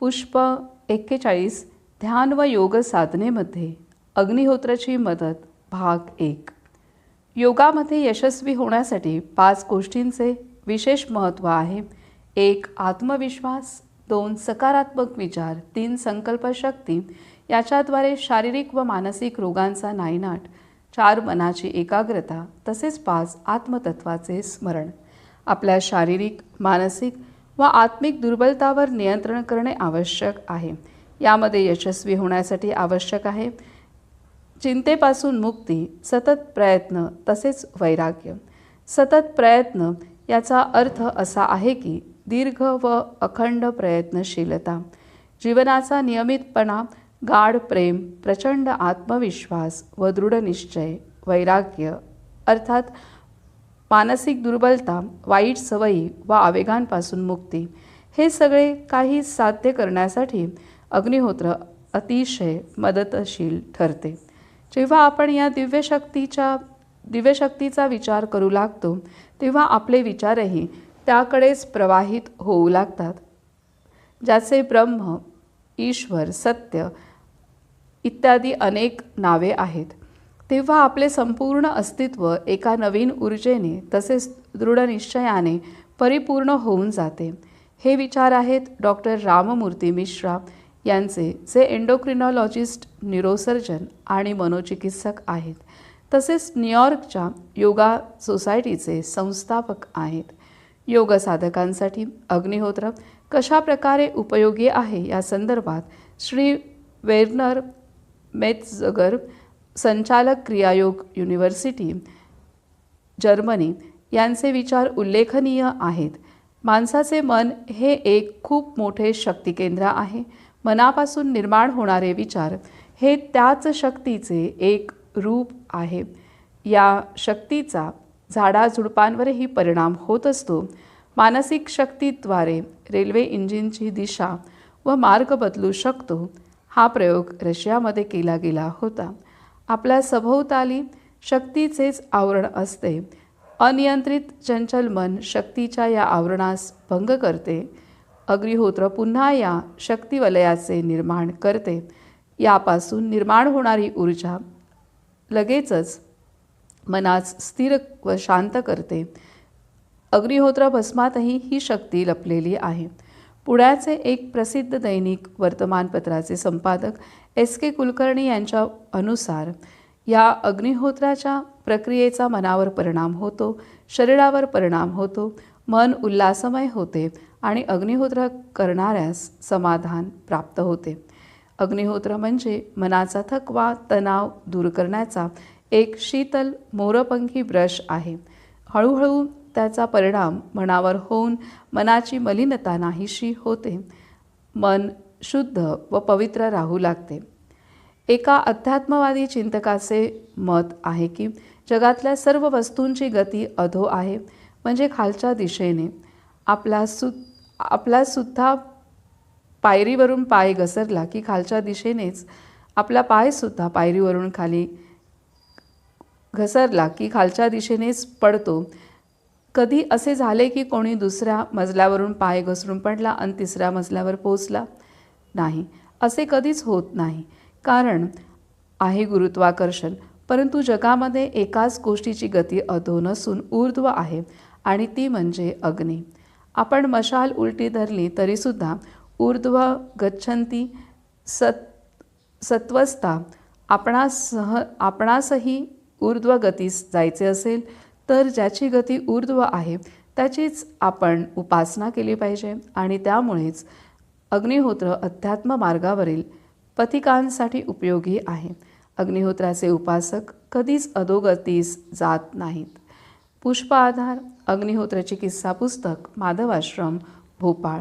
पुष्प एक्केचाळीस ध्यान व योग साधनेमध्ये अग्निहोत्राची मदत भाग एक. योगामध्ये यशस्वी होण्यासाठी पाच गोष्टींचे विशेष महत्त्व आहे. एक आत्मविश्वास. दोन सकारात्मक विचार. तीन संकल्पशक्ती. याच्याद्वारे शारीरिक व मानसिक रोगांचा नायनाट. चार मनाची एकाग्रता. तसेच पाच आत्मतत्वाचे स्मरण. आपल्या शारीरिक मानसिक व आत्मिक दुर्बलतावर नियंत्रण करणे आवश्यक आहे. यामध्ये यशस्वी होण्यासाठी आवश्यक आहे. चिंतेपासून मुक्ती सतत प्रयत्न तसेच वैराग्य. सतत प्रयत्न याचा अर्थ असा आहे की दीर्घ व अखंड प्रयत्नशीलता जीवनाचा नियमितपणा गाढ प्रेम प्रचंड आत्मविश्वास व दृढनिश्चय वैराग्य अर्थात मानसिक दुर्बलता वाईट सवयी व आवेगांपासून मुक्ती हे सगळे काही साध्य करण्यासाठी अग्निहोत्र अतिशय मदतशील ठरते. जेव्हा आपण या दिव्यशक्तीच्या दिव्यशक्तीचा विचार करू लागतो तेव्हा आपले विचारही त्याकडेच प्रवाहित होऊ लागतात. ज्याचे ब्रह्म ईश्वर सत्य इत्यादी अनेक नावे आहेत. तेव्हा आपले संपूर्ण अस्तित्व एका नवीन ऊर्जेने तसेच दृढनिश्चयाने परिपूर्ण होऊन जाते. हे विचार आहेत डॉक्टर राममूर्ती मिश्रा यांचे जे एंडोक्रिनॉलॉजिस्ट न्यूरोसर्जन आणि मनोचिकित्सक आहेत. तसेच न्यूयॉर्कच्या योगा सोसायटीचे संस्थापक आहेत. योग साधकांसाठी अग्निहोत्र कशा प्रकारे उपयोगी आहे या संदर्भात श्री वेर्नर मेत्झगर संचालक क्रियायोग युनिव्हर्सिटी जर्मनी यांचे विचार उल्लेखनीय आहेत. माणसाचे मन हे एक खूप मोठे शक्तिकेंद्र आहे. मनापासून निर्माण होणारे विचार हे त्याच शक्तीचे एक रूप आहे. या शक्तीचा झाडाझुडपांवरही परिणाम होत असतो. मानसिक शक्तीद्वारे रेल्वे इंजिनची दिशा व मार्ग बदलू शकतो. हा प्रयोग रशियामध्ये केला गेला होता. आपल्या सभोवताली शक्तीचेच आवरण असते. अनियंत्रित चंचल मन शक्तीच्या या आवरणास भंग करते. अग्निहोत्र पुन्हा या शक्तिवलयाचे निर्माण करते. यापासून निर्माण होणारी ऊर्जा लगेचच मनास स्थिर व शांत करते. अग्निहोत्र भस्मातही ही शक्ती लपलेली आहे. पुण्याचे एक प्रसिद्ध दैनिक वर्तमानपत्राचे संपादक एस के कुलकर्णी यांच्या अनुसार या अग्निहोत्राच्या प्रक्रियेचा मनावर परिणाम होतो शरीरावर परिणाम होतो मन उल्हासमय होते आणि अग्निहोत्र करणाऱ्यास समाधान प्राप्त होते. अग्निहोत्र म्हणजे मनाचा थकवा तणाव दूर करण्याचा एक शीतल मोरपंखी ब्रश आहे. हळूहळू त्याचा परिणाम मनावर होऊन मनाची मलिनता नाहीशी होते. मन शुद्ध व पवित्र राहू लागते. एका अध्यात्मवादी चिंतकाचे मत आहे की जगातल्या सर्व वस्तूंची गती अधो आहे म्हणजे खालच्या दिशेने. आपला सु आपला सुद्धा पायरीवरून पाय घसरला की खालच्या दिशेनेच आपला पायसुद्धा पायरीवरून खाली घसरला की खालच्या दिशेनेच पडतो. कधी असे झाले की कोणी दुसऱ्या मजल्यावरून पाय घसरून पडला आणि तिसऱ्या मजल्यावर पोचला नाही. असे कधीच होत नाही. कारण आहे गुरुत्वाकर्षण. परंतु जगामध्ये एकाच गोष्टीची गती अधो नसून ऊर्ध्व आहे आणि ती म्हणजे अग्नी. आपण मशाल उलटी धरली तरीसुद्धा ऊर्ध्व गच्छंती सत सत्वस्ता आपणासह आपणासही ऊर्ध्व गतीस जायचे असेल तर ज्याची गती ऊर्ध्व आहे त्याचीच आपण उपासना केली पाहिजे. आणि त्यामुळेच अग्निहोत्र अध्यात्म मार्गावरील पथिकांसाठी उपयोगी आहे. अग्निहोत्राचे उपासक कधीच अधोगतीस जात नाहीत. पुष्प आधार अग्निहोत्राची किस्सा पुस्तक माधवाश्रम भोपाळ.